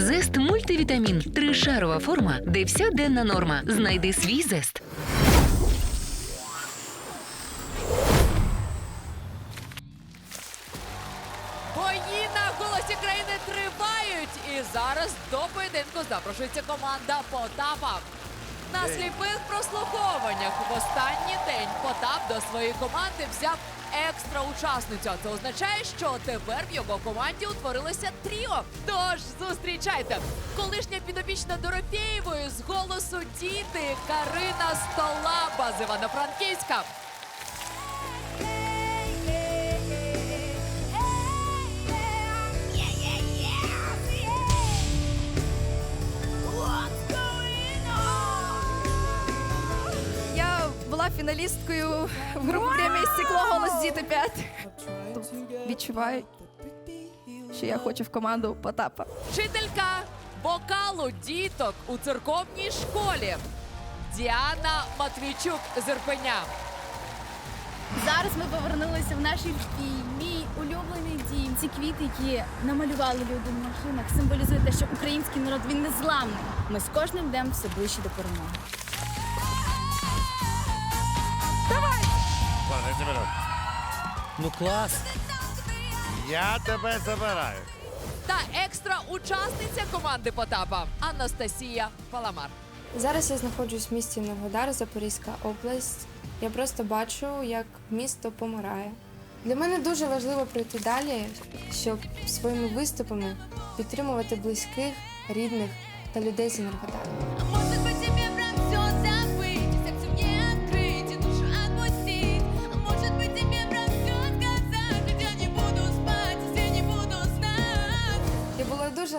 Зест мультивітамін. Тришарова форма, де вся денна норма. Знайди свій зест. Бої на голосі країни тривають. І зараз до поєдинку запрошується команда Потапа. На сліпих прослуховуваннях в останній день Потап до своєї команди взяв екстра учасницю. Це означає, що тепер в його команді утворилося тріо. Тож зустрічайте колишня підопічна Дорофєєвої з голосу діти Карина Столаба з Івано-Франківська. Фіналісткою в групі «Время і стекло голос діти 5. Тут відчуваю, що я хочу в команду Потапа. Вчителька вокалу діток у церковній школі Діана Матвійчук з Ірпеня. Зараз ми повернулися в наш Ірпій, мій улюблений дім. Ці квіти, які намалювали люди в машинах, символізують те, що український народ він незламний. Ми з кожним днем все ближче до перемоги. Ну клас. Я тебе забираю. Та екстра учасниця команди Потапа Анастасія Паламар. Зараз я знаходжусь в місті Новгодар, Запорізька область. Я просто бачу, як місто помирає. Для мене дуже важливо пройти далі, щоб своїми виступами підтримувати близьких, рідних та людей з Енергодару.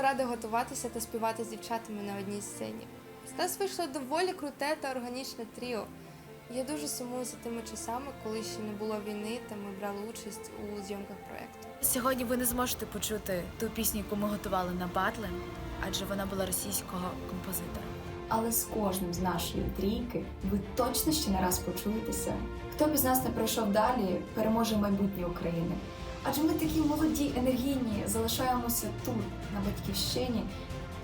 Дуже рада готуватися та співати з дівчатами на одній сцені. З нас вийшло доволі круте та органічне тріо. Я дуже сумую за тими часами, коли ще не було війни, та ми брали участь у зйомках проєкту. Сьогодні ви не зможете почути ту пісню, яку ми готували на батли, адже вона була російського композитора. Але з кожним з нашої трійки ви точно ще не раз почуєтеся. Хто б із нас не пройшов далі, переможе майбутнє України. Адже ми такі молоді, енергійні, залишаємося тут, на батьківщині,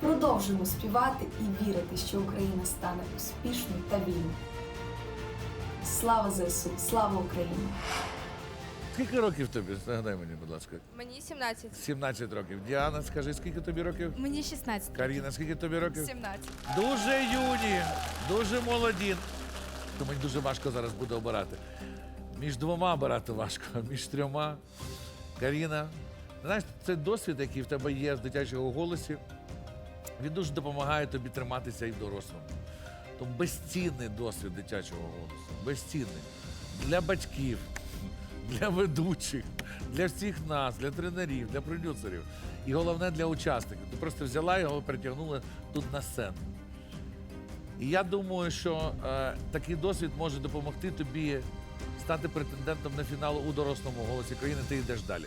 продовжуємо співати і вірити, що Україна стане успішною та вільною. Слава ЗСУ! Слава Україні! Скільки років тобі? Нагадай мені, будь ласка. Мені 17. 17 років. Діана, скажи, скільки тобі років? Мені 16. Каріна, скільки тобі років? 17. Дуже юні, дуже молоді. То мені дуже важко зараз буде обирати. Між двома обирати важко, між трьома. Каріна. Знаєш, це досвід, який в тебе є з дитячого голосі. Він дуже допомагає тобі триматися і в дорослому. Тому безцінний досвід дитячого голосу. Безцінний. Для батьків, для ведучих, для всіх нас, для тренерів, для продюсерів. І головне для учасників. Ти просто взяла його, притягнула тут на сцену. І я думаю, що е, такий досвід може допомогти тобі стати претендентом на фінал у дорослому голосі країни. Ти йдеш далі.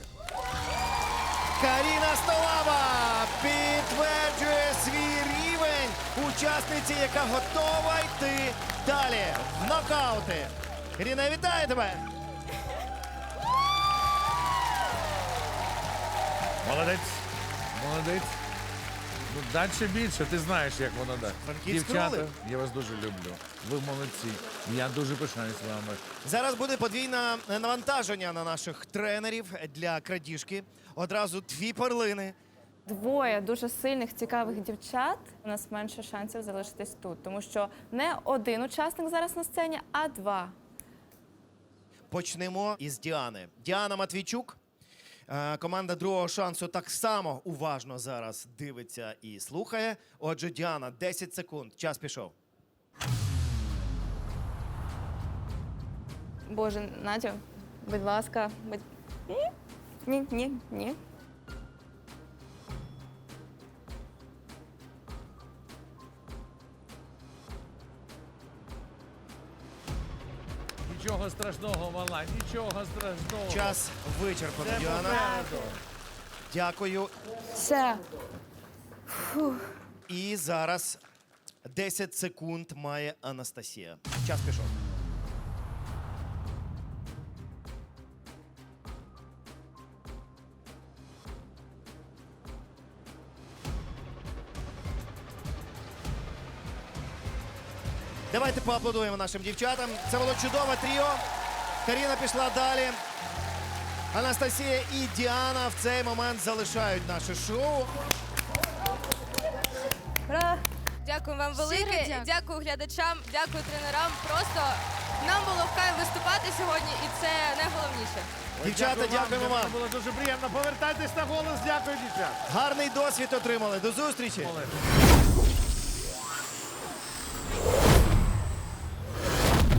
Каріна Столава підтверджує свій рівень учасниці, яка готова йти далі в нокаути. Каріна, вітаю тебе! Молодець. Молодець. Ну, далі більше, ти знаєш, як воно да. Франківськ Дівчата, рулить. я вас дуже люблю. Ви молодці. Я дуже пишаюсь вами. Зараз буде подвійне навантаження на наших тренерів для крадіжки. Одразу дві перлини. Двоє дуже сильних, цікавих дівчат. У нас менше шансів залишитись тут, тому що не один учасник зараз на сцені, а два. Почнемо із Діани. Діана Матвійчук. Е, Команда другого шансу так само уважно зараз дивиться і слухає. Отже, Діана, 10 секунд. Час пішов. Боже, Надю, будь ласка, будь... Ні, ні, ні, ні. Нічого страшного, мала, нічого страшного. Час вичерпано, Це Діана. попереду. Дякую. Все. І зараз 10 секунд має Анастасія. Час пішов. Давайте поаплодуємо нашим дівчатам. Це було чудове тріо. Каріна пішла далі. Анастасія і Діана в цей момент залишають наше шоу. Дякую вам велике. Дякую. глядачам, дякую тренерам. Просто нам було в кайф виступати сьогодні, і це найголовніше. Дівчата, дякуємо вам. Було дуже приємно. Повертайтесь на голос. Дякую, дівчат. Гарний досвід отримали. До зустрічі.